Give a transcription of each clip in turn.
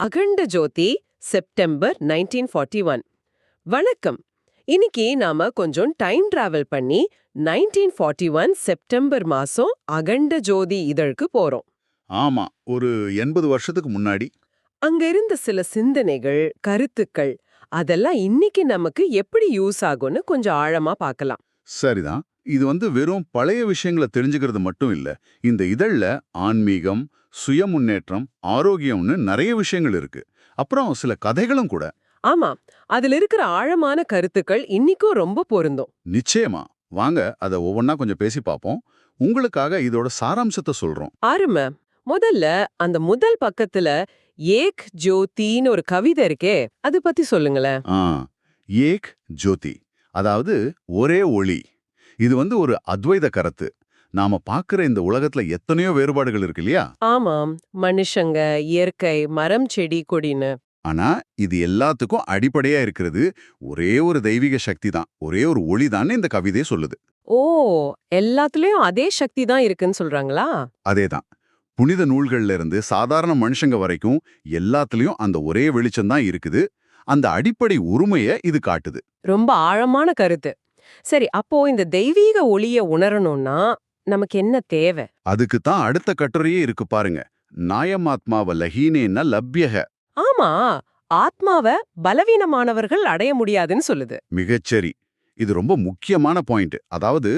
அகண்ட ஜோதி செப்டம்பர் 1941 வணக்கம். இன்னைக்கு நாம கொஞ்சம் டைம் டிராவல் பண்ணி 1941 செப்டம்பர் மாசம் அகண்ட ஜோதி இதழுக்கு போறோம். ஆமா ஒரு எண்பது வருஷத்துக்கு முன்னாடி. அங்க இருந்த சில சிந்தனைகள் கருத்துக்கள் அதெல்லாம் இன்னைக்கு நமக்கு எப்படி யூஸ் ஆகும்னு கொஞ்சம் ஆழமா பார்க்கலாம். சரிதான். இது வந்து வெறும் பழைய விஷயங்களை தெரிஞ்சுக்கிறது மட்டும் இல்ல. இந்த இதழ்ல ஆன்மீகம் சுய முன்னேற்றம் ஆரோக்கியம்னு நிறைய விஷயங்கள் இருக்கு. அப்புறம் சில கதைகளும் கூட. ஆமா. அதுல இருக்கிற ஆழமான கருத்துக்கள் இன்னிக்கும் ரொம்ப பொருந்தும். நிச்சயமா. வாங்க அதை ஒவ்வொன்னா கொஞ்சம் பேசி பார்ப்போம் உங்களுக்காக இதோட சாராம்சத்தை சொல்றோம். ஆறும. முதல்ல அந்த முதல் பக்கத்துல ஏக் ஜோதின்னு ஒரு கவிதை இருக்கே அது பத்தி சொல்லுங்களேன். ஆ. ஏக் ஜோதி. அதாவது ஒரே ஒளி. இது வந்து ஒரு அத்வைத கருத்து. நாம பார்க்கிற இந்த உலகத்துல எத்தனையோ வேறுபாடுகள் இருக்கு இல்லையா? ஆமாம். மனுஷங்க இயற்கை மரம் செடி கொடின்னு. ஆனா இது எல்லாத்துக்கும் அடிப்படையா இருக்கிறது ஒரே ஒரு தெய்வீக சக்தி தான். ஒரே ஒரு ஒளி இந்த கவிதை சொல்லுது. ஓ! எல்லாத்துலயும் அதே சக்தி தான் இருக்குன்னு சொல்றாங்களா? அதேதான் புனித நூல்கள்ல இருந்து சாதாரண மனுஷங்க வரைக்கும் எல்லாத்துலயும் அந்த ஒரே வெளிச்சம் தான் இருக்குது. அந்த அடிப்படை உரிமைய இது காட்டுது. ரொம்ப ஆழமான கருத்து. சரி அப்போ இந்த தெய்வீக ஒளிய உணரணும்னா நமக்கு என்ன தேவை? அதுக்கு தான் அடுத்த கட்டுரையே இருக்கு பாருங்க. நாயமாத்மாவ லஹீனேன லப்யக ஆமா. ஆத்மாவ பலவீனமானவர்கள் அடைய முடியாதுன்னு சொல்லுது. மிகச்சரி இது ரொம்ப முக்கியமான பாயிண்ட் அதாவது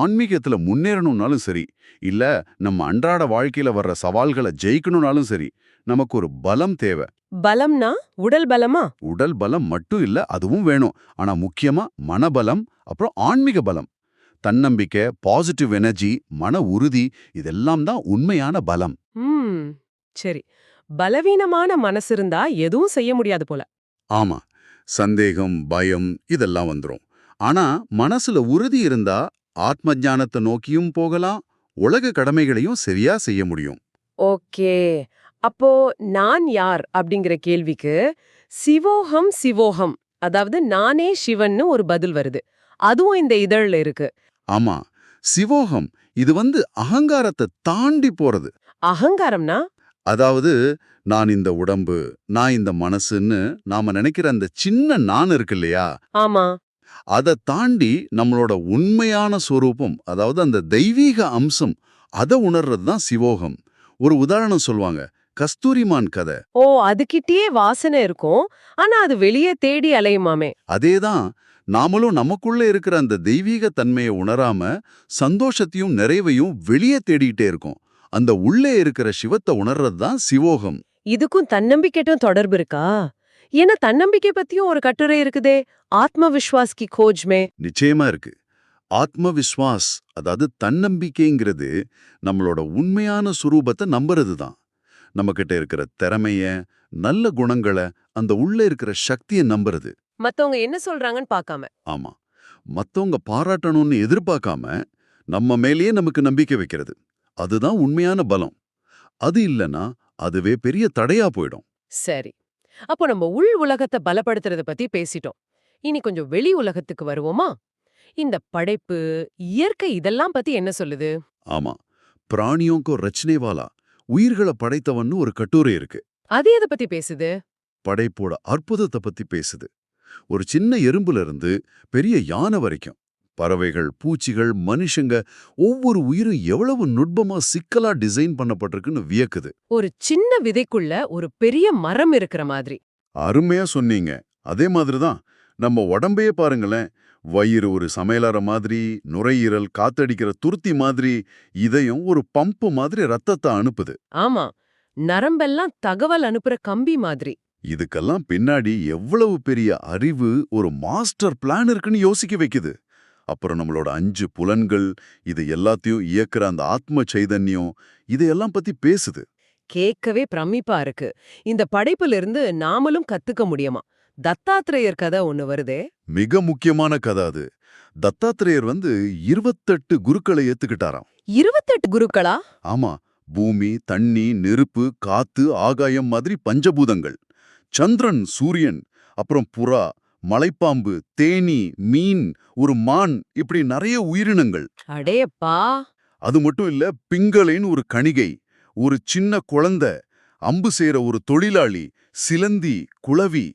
ஆன்மீகத்துல முன்னேறணும்னாலும் சரி இல்ல நம்ம அன்றாட வாழ்க்கையில வர்ற சவால்களை ஜெயிக்கணும்னாலும் சரி நமக்கு ஒரு பலம் தேவை. பலம்னா உடல் பலமா? உடல் பலம் மட்டும் இல்ல அதுவும் வேணும். ஆனா முக்கியமா மனபலம் அப்புறம் ஆன்மீக பலம். தன்னம்பிக்கை பாசிட்டிவ் எனர்ஜி மன உறுதி இதெல்லாம் தான் உண்மையான பலம். சரி. பலவீனமான மனசு இருந்தா எதுவும் செய்ய முடியாது போல. ஆமா சந்தேகம் பயம் இதெல்லாம் வந்துரும். ஆனா மனசுல உறுதி இருந்தா ஆத்ம ஞானத்தை நோக்கியும் போகலாம் உலக கடமைகளையும் சரியா செய்ய முடியும். ஓகே. அப்போ நான் யார் அப்படிங்கிற கேள்விக்கு சிவோகம் சிவோகம் அதாவது நானே சிவன்னு ஒரு பதில் வருது. அதுவும் இந்த இதழ்ல இருக்கு. ஆமா சிவோகம் இது வந்து அகங்காரத்தை தாண்டி போறது. அகங்காரம்னா? அதாவது நான் இந்த உடம்பு நான் இந்த மனசுன்னு நாம நினைக்கிற அந்த சின்ன நான் இருக்கு இல்லையா? ஆமா. அதை தாண்டி நம்மளோட உண்மையான ஸ்வரூபம் அதாவது அந்த தெய்வீக அம்சம் அதை உணர்றது தான் சிவோகம். ஒரு உதாரணம் சொல்லுவாங்க கஸ்தூரிமான் கதை. ஓ அதுகிட்டயே வாசனை இருக்கும். ஆனா அது வெளியே தேடி அலையுமாமே? அதேதான் நாமளும் நமக்குள்ள இருக்கிற அந்த தெய்வீக தன்மையை உணராம சந்தோஷத்தையும் நிறைவையும் வெளியே தேடிட்டே இருக்கோம். அந்த உள்ளே இருக்கிற சிவத்தை உணர்றது தான் சிவோகம். இதுக்கும் தன்னம்பிக்கைட்டும் தொடர்பு இருக்கா? ஏன்னா தன்னம்பிக்கை பத்தியும் ஒரு கட்டுரை இருக்குதே. ஆத்ம விஸ்வாஸ் கி கோஜ் மே. நிச்சயமா இருக்கு. ஆத்ம விஸ்வாஸ் அதாவது தன்னம்பிக்கைங்கிறது நம்மளோட உண்மையான சுரூபத்தை நம்புறது தான். நம்மகிட்ட இருக்கிற திறமைய நல்ல குணங்களை அந்த உள்ள இருக்கிற சக்தியை நம்புறது. மத்தவங்க என்ன சொல்றாங்கன்னு பார்க்காம. ஆமா. மத்தவங்க பாராட்டணும்னு எதிர்பார்க்காம நம்ம மேலேயே நமக்கு நம்பிக்கை வைக்கிறது. அதுதான் உண்மையான பலம். அது இல்லனா அதுவே பெரிய தடையா போயிடும். சரி. அப்போ நம்ம உள் உலகத்தை பலப்படுத்துறத பத்தி பேசிட்டோம். இனி கொஞ்சம் வெளி உலகத்துக்கு வருவோமா? இந்த படைப்பு இயற்கை இதெல்லாம் பத்தி என்ன சொல்லுது? ஆமா. பிராணியோங்கோ ரச்சனைவாலா உயிர்களை படைத்தவன்னு ஒரு கட்டுரை இருக்கு. அது எதை பத்தி பேசுது? படைப்போட அற்புதத்தை பத்தி பேசுது. ஒரு சின்ன எறும்புல இருந்து பெரிய யானை வரைக்கும். பறவைகள் பூச்சிகள் மனுஷங்க ஒவ்வொரு உயிரும் எவ்வளவு நுட்பமா சிக்கலா டிசைன் பண்ணப்பட்டிருக்குன்னு வியக்குது. ஒரு சின்ன விதைக்குள்ள ஒரு பெரிய மரம் இருக்கிற மாதிரி. அருமையா சொன்னீங்க. அதே மாதிரிதான் நம்ம உடம்பையே பாருங்களேன். வயிறு ஒரு சமையலற மாதிரி நுரையீரல் காத்தடிக்கிற துருத்தி மாதிரி இதயம் ஒரு பம்பு மாதிரி ரத்தத்தை அனுப்புது. ஆமா. நரம்பெல்லாம் தகவல் அனுப்புற கம்பி மாதிரி. இதுக்கெல்லாம் பின்னாடி எவ்வளவு பெரிய அறிவு ஒரு மாஸ்டர் பிளான் இருக்குன்னு யோசிக்க வைக்குது. அப்புறம் நம்மளோட அஞ்சு புலன்கள் இது எல்லாத்தையும் இயக்குற அந்த ஆத்ம சைதன்யம் இதையெல்லாம் பத்தி பேசுது. கேட்கவே பிரமிப்பா இருக்கு. இந்த படைப்புல இருந்து நாமளும் கத்துக்க முடியுமா? தத்தாத்திரேயர் கதை ஒண்ணு வருதே. மிக முக்கியமான கதை அது. தத்தாத்திரேயர் வந்து இருபத்தெட்டு குருக்களை ஏத்துக்கிட்டாராம். இருபத்தெட்டு குருக்களா? ஆமா. பூமி தண்ணி நெருப்பு காத்து ஆகாயம் மாதிரி பஞ்சபூதங்கள். சந்திரன் சூரியன் அப்புறம் புறா மலைப்பாம்பு தேனி மீன் ஒரு மான் இப்படி நிறைய உயிரினங்கள். அடேப்பா அது மட்டும் இல்ல பிங்களைன்னு ஒரு கணிகை ஒரு சின்ன குழந்தை அம்பு செய்யற ஒரு தொழிலாளி சிலந்தி குளவி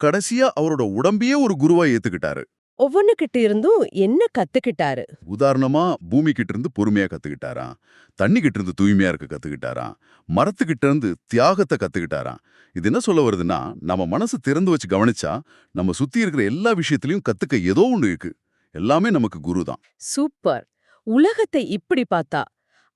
கடைசியா அவரோட உடம்பையே ஒரு குருவா ஏத்துக்கிட்டாரு. ஒவ்வொன்னுகிட்ட இருந்தும் என்ன கத்துக்கிட்டாரு? உதாரணமா பூமி கிட்ட இருந்து பொறுமையா கத்துக்கிட்டாராம். தண்ணி கிட்ட இருந்து தூய்மையா இருக்க கத்துக்கிட்டாராம். மரத்துக்கிட்ட இருந்து தியாகத்தை கத்துக்கிட்டாராம். இது என்ன சொல்ல வருதுன்னா நம்ம மனசு திறந்து வச்சு கவனிச்சா நம்ம சுத்தி இருக்கிற எல்லா விஷயத்திலயும் கத்துக்க ஏதோ ஒண்ணு இருக்கு. எல்லாமே நமக்கு குரு தான். சூப்பர். உலகத்தை இப்படி பார்த்தா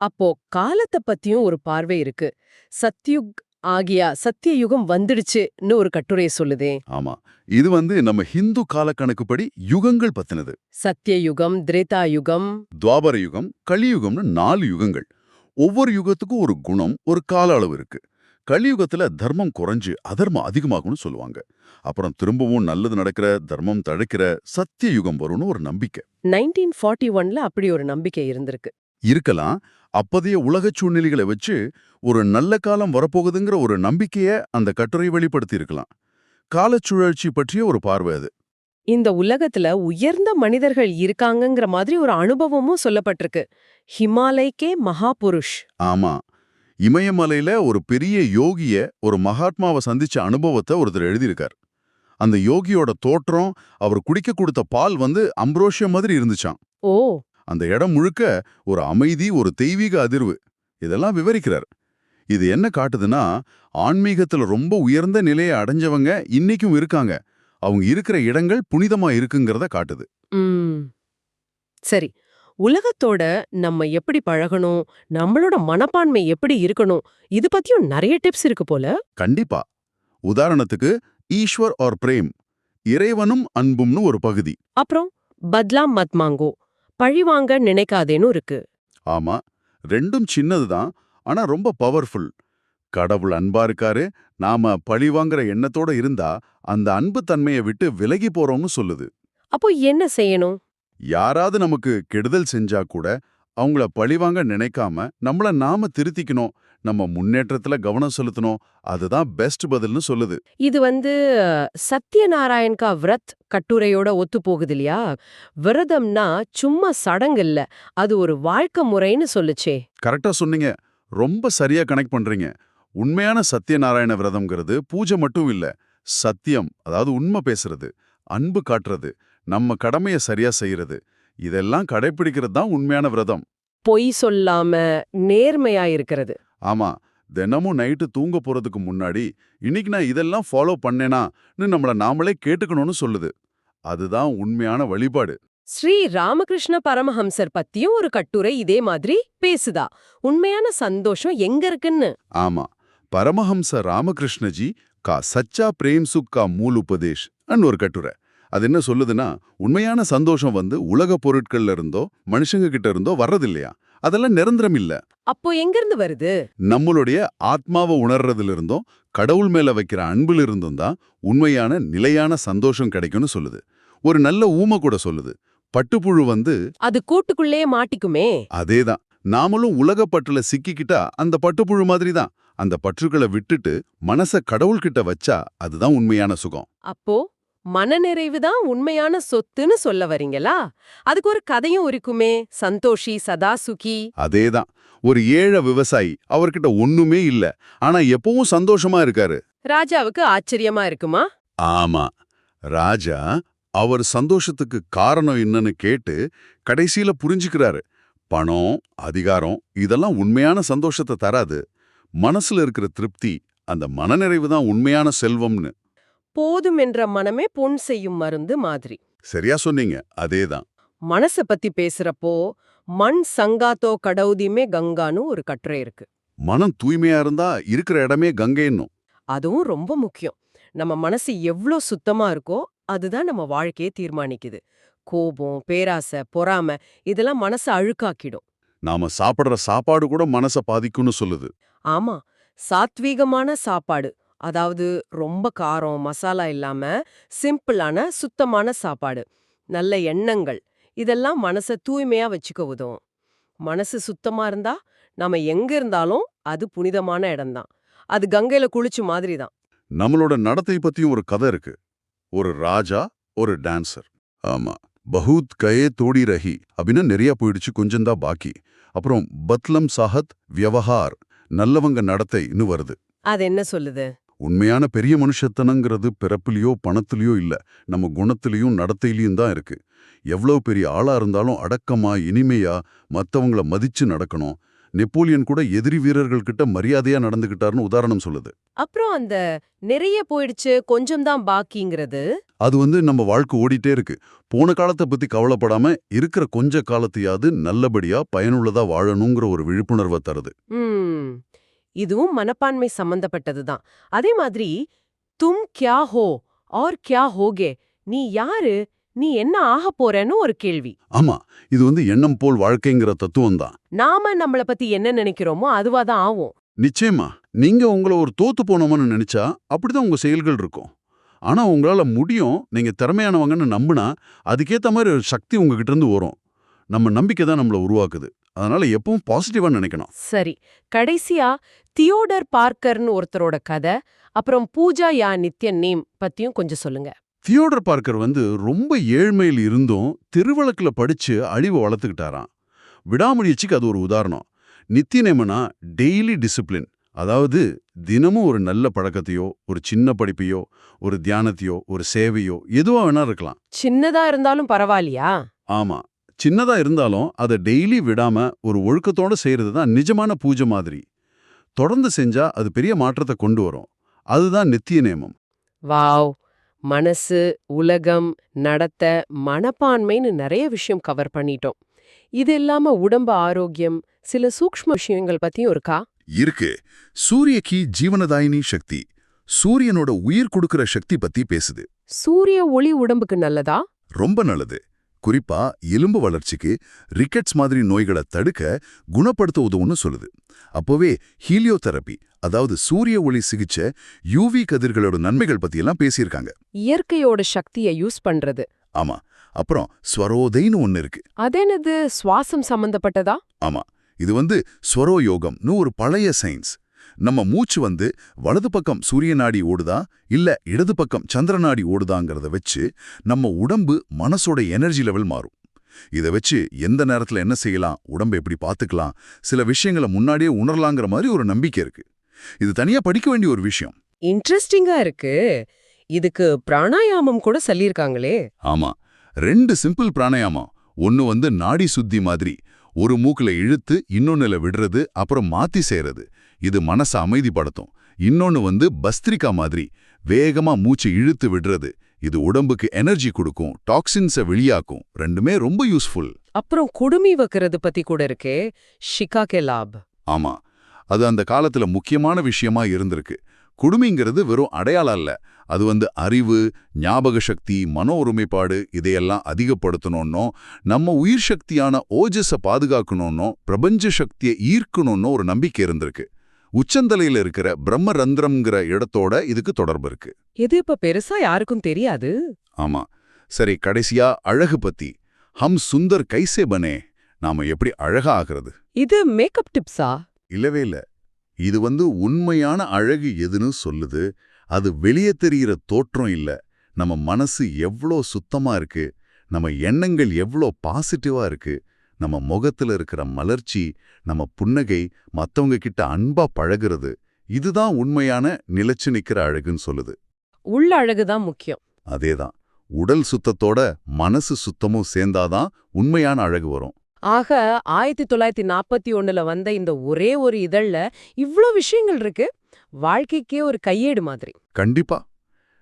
அப்போ காலத்தை பத்தியும் ஒரு பார்வை இருக்கு. சத்யுக் ஆகியா சத்தியயுகம் வந்துடுச்சுன்னு ஒரு கட்டுரை சொல்லுதே. ஆமா. இது வந்து நம்ம ஹிந்து காலக்கணக்குப்படி யுகங்கள் பத்தினது. சத்தியயுகம் திரேதா யுகம் துவாபர யுகம் கலியுகம்னு நாலு யுகங்கள். ஒவ்வொரு யுகத்துக்கும் ஒரு குணம் ஒரு கால அளவு இருக்கு. கலியுகத்துல தர்மம் குறைஞ்சு அதர்மம் அதிகமாகும்னு சொல்லுவாங்க. அப்புறம் திரும்பவும் நல்லது நடக்கிற தர்மம் தழைக்கிற சத்திய யுகம் வரும்னு ஒரு நம்பிக்கை. நைன்டீன் ஃபார்ட்டி ஒன்ல அப்படி ஒரு நம்பிக்கை இருந்திருக்கு. இருக்கலாம். அப்பதைய உலகச் சூழ்நிலைகளை வச்சு ஒரு நல்ல காலம் வரப்போகுதுங்கிற ஒரு நம்பிக்கைய அந்த கட்டுரை வெளிப்படுத்தி இருக்கலாம் காலச்சுழற்சி பற்றிய ஒரு பார்வை அது. இந்த உலகத்துல உயர்ந்த மனிதர்கள் இருக்காங்கங்கிற மாதிரி ஒரு அனுபவமும் சொல்லப்பட்டிருக்கு. ஹிமாலய்க்கே மகாபுருஷ். ஆமா. இமயமலையில ஒரு பெரிய யோகிய ஒரு மகாத்மாவை சந்திச்ச அனுபவத்தை ஒருத்தர் எழுதியிருக்கார். அந்த யோகியோட தோற்றம் அவர் குடிக்க கொடுத்த பால் வந்து அம்ப்ரோஷியம் மாதிரி இருந்துச்சாம். ஓ! அந்த இடம் முழுக்க ஒரு அமைதி ஒரு தெய்வீக அதிர்வு. இதெல்லாம் விவரிக்கிறார். இது என்ன காட்டுதுன்னா ஆன்மீகத்துல ரொம்ப உயர்ந்த நிலையை அடைஞ்சவங்க இன்னைக்கும் இருக்காங்க. அவங்க இருக்கிற இடங்கள் புனிதமா இருக்குங்கிறத காட்டுது. சரி. உலகத்தோட நம்ம எப்படி பழகணும்? நம்மளோட மனப்பான்மை எப்படி இருக்கணும்? இது பத்தியும் நிறைய டிப்ஸ் இருக்கு போல. கண்டிப்பா. உதாரணத்துக்கு ஈஸ்வர் ஆர் பிரேம் இறைவனும் அன்பும்னு ஒரு பகுதி. அப்புறம் பத்லாம் மத் மாங்கோ பழிவாங்க நினைக்காதேன்னு இருக்கு. ஆமா ரெண்டும் சின்னதுதான் ஆனா ரொம்ப பவர்ஃபுல் கடவுள் அன்பா இருக்காரு நாம பழிவாங்கிற எண்ணத்தோட இருந்தா அந்த அன்பு தன்மையை விட்டு விலகி போறோம்னு சொல்லுது. அப்போ என்ன செய்யணும்? யாராவது நமக்கு கெடுதல் செஞ்சா கூட அவங்கள பழிவாங்க நினைக்காம நம்மள நாம திருத்திக்கணும். நம்ம முன்னேற்றத்துல கவனம் செலுத்தணும். அதுதான் பெஸ்ட் பதில்னு சொல்லுது. இது வந்து சத்யநாராயண் கா விரத் கட்டுரையோட ஒத்து போகுது இல்லையா? விரதம்னா சும்மா சடங்கு இல்ல. அது ஒரு வாழ்க்கை முறைன்னு சொல்லுச்சே. கரெக்டா சொன்னீங்க. ரொம்ப சரியா கனெக்ட் பண்றீங்க. உண்மையான சத்யநாராயண விரதம்ங்கிறது பூஜை மட்டும் இல்ல. சத்தியம் அதாவது உண்மை பேசுறது அன்பு காட்டுறது நம்ம கடமையை சரியா செய்யறது. இதெல்லாம் கடைபிடிக்கிறது தான் உண்மையான விரதம். பொய் சொல்லாம நேர்மையா இருக்கிறது. ஆமா தினமும் நைட்டு தூங்க போறதுக்கு முன்னாடி இன்னைக்கு நான் இதெல்லாம் ஃபாலோ பண்ணேனான்னு நம்மள நாமளே கேட்டுக்கணும்னு சொல்லுது. அதுதான் உண்மையான வழிபாடு. ஸ்ரீ ராமகிருஷ்ண பரமஹம்சர் பத்தியும் ஒரு கட்டுரை இதே மாதிரி பேசுதா. உண்மையான சந்தோஷம் எங்க இருக்குன்னு? ஆமா பரமஹம்ச ராமகிருஷ்ணஜி கா சச்சா பிரேம் சுக் கா மூல் உபதேஷ் ஒரு கட்டுரை. அது என்ன சொல்லுதுன்னா உண்மையான சந்தோஷம் வந்து உலக பொருட்கள்ல இருந்தோ மனுஷங்க கிட்ட இருந்தோ வர்றதில்லையா? அதெல்லாம் நிரந்தரம் இல்ல அப்போ எங்கிருந்து வருது? நம்மளுடைய ஆத்மாவை உணர்றதுல இருந்தும் கடவுள் மேல வைக்கிற அன்புல இருந்தும் தான் உண்மையான நிலையான சந்தோஷம் கிடைக்கும்னு சொல்லுது. ஒரு நல்ல ஊமை கூட சொல்லுது. பட்டுப்புழு வந்து அது கூட்டுக்குள்ளே மாட்டிக்குமே. அதேதான். நாமளும் உலகப்பற்றுல சிக்கிக்கிட்டா அந்த பட்டுப்புழு மாதிரி தான் அந்த பற்றுகளை விட்டுட்டு மனச கடவுள்கிட்ட வச்சா அதுதான் உண்மையான சுகம். அப்போ? மனநிறைவு தான் உண்மையான சொத்துன்னு சொல்ல வரீங்களா? அதுக்கு ஒரு கதையும் இருக்குமே. சந்தோஷி சதா சுகி அதேதான். ஒரு ஏழை விவசாயி அவர்கிட்ட ஒண்ணுமே இல்ல. ஆனா எப்பவும் சந்தோஷமா இருக்காரு. ராஜாவுக்கு ஆச்சரியமா இருக்குமா? ஆமா. ராஜா அவர் சந்தோஷத்துக்கு காரணம் என்னன்னு கேட்டு கடைசியில புரிஞ்சுக்கிறாரு. பணம் அதிகாரம் இதெல்லாம் உண்மையான சந்தோஷத்தை தராது. மனசுல இருக்கிற திருப்தி அந்த மனநிறைவு தான் உண்மையான செல்வம்னு. போதும் என்ற மனமே பொன் செய்யும் மருந்து மாதிரி. சரியா சொன்னீங்க. அதேதான். மனச பத்தி பேசுறப்போ மண் சங்காத்தோ கடவுதிமே கங்கான்னு ஒரு கட்டுரை இருக்கு. மனம் தூய்மையா இருந்தா இருக்கிற இடமே கங்கைன்னும் அதுவும் ரொம்ப முக்கியம். நம்ம மனசு எவ்ளோ சுத்தமா இருக்கோ அதுதான் நம்ம வாழ்க்கையை தீர்மானிக்குது. கோபம் பேராசை பொறாமை இதெல்லாம் மனசை அழுக்காக்கிடும். நாம சாப்பிடுற சாப்பாடு கூட மனச பாதிக்கும்னு சொல்லுது. ஆமா. சாத்வீகமான சாப்பாடு. அதாவது ரொம்ப காரம் மசாலா இல்லாம சிம்பிளான சுத்தமான சாப்பாடு. நல்ல எண்ணங்கள். இதெல்லாம் மனச தூய்மையா வச்சுக்க உதவும். மனசு சுத்தமா இருந்தா நாம எங்க இருந்தாலும் அது புனிதமான இடம்தான். அது கங்கையில குளிச்சு மாதிரி தான் நம்மளோட நடத்தை பத்தியும் ஒரு கதை இருக்கு. ஒரு ராஜா ஒரு டான்சர் ஆமா. பஹூத் கயே தோடி ரஹி அப்படின்னு நிறைய போயிடுச்சு கொஞ்சம்தான் பாக்கி. அப்புறம் பத்லம் சாஹத் வியவஹார். நல்லவங்க நடத்தைன்னு வருது. அது என்ன சொல்லுது? உண்மையான பெரிய மனுஷத்தனங்கிறது பிறப்புலயோ பணத்திலயோ இல்ல. நம்ம குணத்திலயும் நடத்தையிலயும் தான் இருக்கு. எவ்வளவு பெரிய ஆளா இருந்தாலும் அடக்கமா இனிமையா மத்தவங்கள மதிச்சு நடக்கணும். நெப்போலியன் கூட எதிரி வீரர்கள் கிட்ட மரியாதையா நடந்துகிட்டாருன்னு உதாரணம் சொல்லுது. அப்புறம் அந்த நிறைய போயிடுச்சு கொஞ்சம் தான் பாக்கிங்கிறது? அது வந்து நம்ம வாழ்க்கை ஓடிட்டே இருக்கு. போன காலத்தை பத்தி கவலைப்படாம இருக்கிற கொஞ்ச காலத்தையாவது நல்லபடியா பயனுள்ளதா வாழணுங்கிற ஒரு விழிப்புணர்வை தருது. இதுவும் மனப்பான்மை சம்பந்தப்பட்டதுதான். அதே மாதிரி தும் கியா ஹோ ஆர் கியா ஹோகே நீ யாரு நீ என்ன ஆக போறேன்னு ஒரு கேள்வி. ஆமா இது வந்து எண்ணம் போல் வாழ்க்கைங்கிற தத்துவம் தான் நாம நம்மள பத்தி என்ன நினைக்கிறோமோ அதுவா தான் ஆவும் நிச்சயமா நீங்க உங்களை ஒரு தோத்து போனோம்னு நினைச்சா அப்படிதான் உங்க செயல்கள் இருக்கும். ஆனா உங்களால முடியும் நீங்க திறமையானவங்கன்னு நம்பினா அதுக்கேத்த மாதிரி ஒரு சக்தி உங்ககிட்ட இருந்து வரும். நம்ம நம்பிக்கை தான் நம்மள உருவாக்குது. அதனால எப்பவும் பாசிட்டிவா நினைக்கணும். சரி கடைசியா தியோடர் பார்க்கர்னு ஒருத்தரோட கதை அப்புறம் பூஜா யா நித்யன் நேம் பத்தியும் கொஞ்சம் சொல்லுங்க. தியோடர் பார்க்கர் வந்து ரொம்ப ஏழ்மையில் இருந்தும் திருவிளக்குல படிச்சு அழிவை வளர்த்துக்கிட்டாராம். விடாமுயற்சிக்கு அது ஒரு உதாரணம். நித்தியநேமனா டெய்லி டிசிப்ளின் அதாவது தினமும் ஒரு நல்ல பழக்கத்தையோ ஒரு சின்ன படிப்பையோ ஒரு தியானத்தையோ ஒரு சேவையோ எதுவா வேணா இருக்கலாம். சின்னதா இருந்தாலும் பரவாயில்லையா? ஆமா. சின்னதா இருந்தாலும் அதை டெய்லி விடாம ஒரு ஒழுக்கத்தோட செய்யறது தான் நிஜமான பூஜை மாதிரி. தொடர்ந்து செஞ்சா அது பெரிய மாற்றத்தை கொண்டு வரும். அதுதான் நித்திய நேமம். வாவ்! மனசு உலகம் நடத்த மனப்பான்மைன்னு நிறைய விஷயம் கவர் பண்ணிட்டோம். இது இல்லாம உடம்பு ஆரோக்கியம் சில சூக்ஷ்ம விஷயங்கள் பத்தியும் இருக்கா? இருக்கு. சூரியக்கு ஜீவனதாயினி சக்தி. சூரியனோட உயிர் கொடுக்கிற சக்தி பத்தி பேசுது. சூரிய ஒளி உடம்புக்கு நல்லதா? ரொம்ப நல்லது. குறிப்பா எலும்பு வளர்ச்சிக்கு ரிக்கெட்ஸ் மாதிரி நோய்களை தடுக்க குணப்படுத்த உதவுன்னு சொல்லுது. அப்போவே ஹீலியோதெரப்பி அதாவது சூரிய ஒளி சிகிச்சை யூவி கதிர்களோட நன்மைகள் பத்தியெல்லாம் பேசியிருக்காங்க. இயற்கையோட சக்தியை யூஸ் பண்றது. ஆமா. அப்புறம் ஸ்வரோதைன்னு ஒன்னு இருக்கு. அதெனது சுவாசம் சம்பந்தப்பட்டதா? ஆமா. இது வந்து ஸ்வரோ யோகம்னு ஒரு பழைய சயின்ஸ். நம்ம மூச்சு வந்து வலது பக்கம் சூரிய நாடி ஓடுதா? இல்ல இடது பக்கம் சந்திர நாடி ஓடுதாங்கிறத வச்சு நம்ம உடம்பு மனசோட எனர்ஜி லெவல் மாறும். இதை வச்சு எந்த நேரத்துல என்ன செய்யலாம்? உடம்பை எப்படி பார்த்துக்கலாம் சில விஷயங்களை முன்னாடியே உணரலாங்கிற மாதிரி ஒரு நம்பிக்கை இருக்கு. இது தனியா படிக்க வேண்டிய ஒரு விஷயம். இன்ட்ரெஸ்டிங்கா இருக்கு. இதுக்கு பிராணாயாமம் கூட சொல்லியிருக்காங்களே. ஆமா. ரெண்டு சிம்பிள் பிராணாயாமம். ஒன்னு வந்து நாடி சுத்தி மாதிரி. ஒரு மூக்குல இழுத்து இன்னொன்னுல விடுறது அப்புறம் மாத்தி செய்யறது இது மனச அமைதிப்படுத்தும். இன்னொன்னு வந்து பஸ்திரிகா மாதிரி வேகமா மூச்சு இழுத்து விடுறது. இது உடம்புக்கு எனர்ஜி கொடுக்கும் டாக்ஸின்ஸை வெளியாக்கும். ரெண்டுமே ரொம்ப யூஸ்ஃபுல் அப்புறம் குடுமி வைக்கிறது பத்தி கூட இருக்கே ஷிகா கே லாப். ஆமா. அது அந்த காலத்துல முக்கியமான விஷயமா இருந்திருக்கு. குடுமிங்கிறது வெறும் அடையாளம் இல்ல அது வந்து அறிவு ஞாபக சக்தி மனோ ஒருமைப்பாடு இதையெல்லாம் அதிகப்படுத்தணும்னோ நம்ம உயிர் சக்தியான ஓஜஸை பாதுகாக்கணும்னோ பிரபஞ்ச சக்தியை ஈர்க்கணும்னோ ஒரு நம்பிக்கை இருந்திருக்கு. உச்சந்தலையில இருக்கிற பிரம்மரந்திரம்ங்கிற இடத்தோட இதுக்கு தொடர்பு இருக்கு. இது இப்ப பெருசா யாருக்கும் தெரியாது? ஆமா. சரி கடைசியா அழகு பத்தி. ஹம் சுந்தர் கைசே பனே நாம எப்படி அழகா ஆகிறது? இது மேக்கப் டிப்ஸா இல்லவே இல்ல. இது வந்து உண்மையான அழகு எதுன்னு சொல்லுது. அது வெளியே தெரிகிற தோற்றம் இல்ல. நம்ம மனசு எவ்வளோ சுத்தமா இருக்கு. நம்ம எண்ணங்கள் எவ்வளோ பாசிட்டிவா இருக்கு. நம்ம முகத்துல இருக்கிற மலர்ச்சி நம்ம புன்னகை மத்தவங்க கிட்ட அன்பா பழகுறது இதுதான் உண்மையான நிலைச்சு நிக்கிற அழகுன்னு சொல்லுது. உள்ள அழகுதான் முக்கியம். அதேதான். உடல் சுத்தத்தோட மனசு சுத்தமும் சேர்ந்தாதான் உண்மையான அழகு வரும். ஆக ஆயிரத்தி தொள்ளாயிரத்தி நாற்பத்தி ஒண்ணுல வந்த இந்த ஒரே ஒரு இதழ்ல இவ்ளோ விஷயங்கள் இருக்கு. வாழ்க்கைக்கே ஒரு கையேடு மாதிரி. கண்டிப்பா.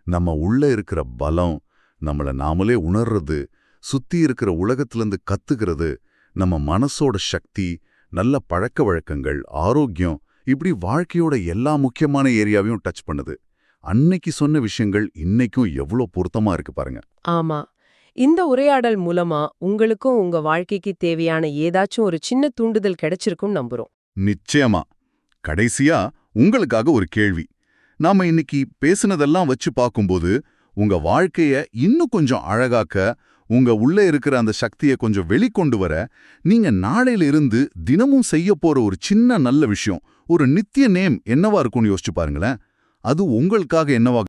நம்ம உள்ள இருக்கிற பலம் நம்மள நாமளே உணர்றது சுத்தி இருக்கிற உலகத்திலிருந்து கத்துக்கிறது நம்ம மனசோட சக்தி நல்ல பழக்க வழக்கங்கள் ஆரோக்கியம் இப்படி வாழ்க்கையோட எல்லா முக்கியமான ஏரியாவையும் டச் பண்ணுது. அன்னைக்கு சொன்ன விஷயங்கள் இன்னைக்கும் எவ்வளோ பொருத்தமா இருக்கு பாருங்க. ஆமா. இந்த உரையாடல் மூலமா உங்களுக்கும் உங்க வாழ்க்கைக்கு தேவையான ஏதாச்சும் ஒரு சின்ன தூண்டுதல் கிடைச்சிருக்கும் நம்புறோம். நிச்சயமா. கடைசியா உங்களுக்காக ஒரு கேள்வி. நாம இன்னைக்கு பேசுனதெல்லாம் வச்சு பார்க்கும்போது உங்க வாழ்க்கைய இன்னும் கொஞ்சம் அழகாக்க உங்க உள்ள இருக்கிற அந்த சக்தியை கொஞ்சம் வெளிக்கொண்டு வர நீங்க நாளையில இருந்து தினமும் செய்ய போற ஒரு சின்ன நல்ல விஷயம் ஒரு நித்திய நேம் என்னவா இருக்கும்னு யோசிச்சு பாருங்களேன். அது உங்களுக்காக என்னவா